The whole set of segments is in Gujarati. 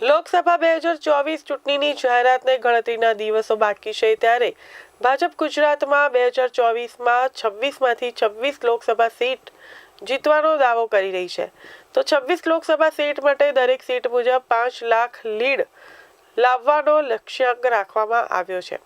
લોકસભા બે હજાર ચોવીસ ચૂંટણીની જાહેરાતને ગણતરીના દિવસો બાકી છે ત્યારે ભાજપ ગુજરાતમાં બે હજાર ચોવીસમાં છવ્વીસમાંથી છવ્વીસ લોકસભા સીટ જીતવાનો દાવો કરી રહી છે. તો છવ્વીસ લોકસભા સીટ માટે દરેક સીટ મુજબ પાંચ લાખ લીડ લાવવાનો લક્ષ્યાંક રાખવામાં આવ્યો છે.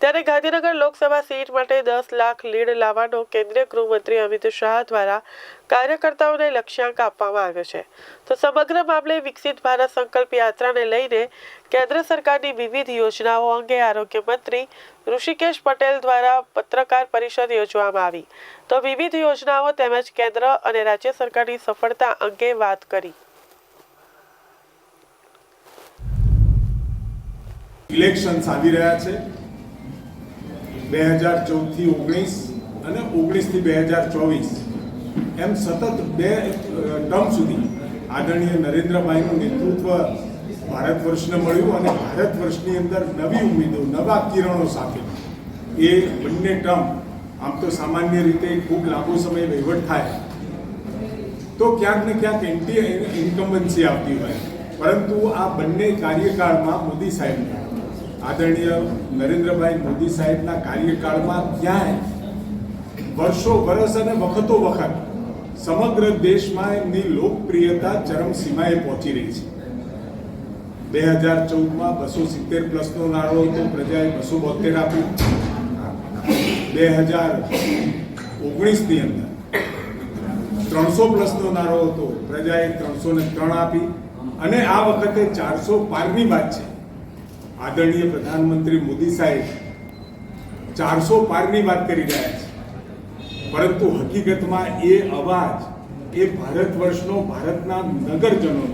ત્યારે ગાંધીનગર લોકસભા સીટ માટે દસ લાખ લીડ લાવવાનો કેન્દ્રીય ગૃહમંત્રી અમિત શાહ દ્વારા કાર્યકર્તાઓને લક્ષ્યાંક આપવામાં આવ્યો છે. તો સમગ્ર મામલે વિકસિત ભારત સંકલ્પ યાત્રાને લઈને કેન્દ્ર સરકારની વિવિધ યોજનાઓ અંગે આરોગ્ય મંત્રી ઋષિકેશ પટેલ દ્વારા પત્રકાર પરિષદ યોજવામાં આવી. તો વિવિધ યોજનાઓ તેમજ કેન્દ્ર અને રાજ્ય સરકારની સફળતા અંગે વાત કરી. ઇલેક્શન્સ આવી રહ્યા છે. બે હજાર ચૌદથી ઓગણીસ અને ઓગણીસથી બે હજાર ચોવીસ. એમ સતત બે ટર્મ સુધી આદરણીય નરેન્દ્રભાઈનું નેતૃત્વ ભારત વર્ષને મળ્યું અને ભારત વર્ષની અંદર નવી ઉમેદો, નવા કિરણો સાથે. એ બંને ટર્મ આમ તો સામાન્ય રીતે ખૂબ લાંબો સમય વહીવટ થાય. તો ક્યાંક ને ક્યાંક એન્ટી, ઇન્કમ્બન્સી આવતી હોય. પરંતુ આ બંને કાર્યકાળમાં મોદી સાહેબના આદરણીય નરેન્દ્રભાઈ મોદી સાહેબના કાર્યકાળમાં ક્યાંય વર્ષો વર્ષ અને વખતો વખત સમગ્ર દેશમાં એમની લોકપ્રિયતા ચરમસીમાએ પહોંચી રહી છે. બે હજાર ચૌદમાં બસો સિત્તેર પ્લસનો નાળો હતો, પ્રજાએ બસો બોતેર આપ્યું. બે હજાર ઓગણીસની અંદર ત્રણસો પ્લસનો નાળો હતો, પ્રજાએ ત્રણસો ને ત્રણ આપી. અને આ વખતે ચારસો પારની વાત છે. આદરણીય પ્રધાનમંત્રી મોદી સાહેબ ચારસો પારની વાત કરી રહ્યા છે. પરંતુ હકીકતમાં એ અવાજ એ ભારત વર્ષનો ભારતના નગરજનોનો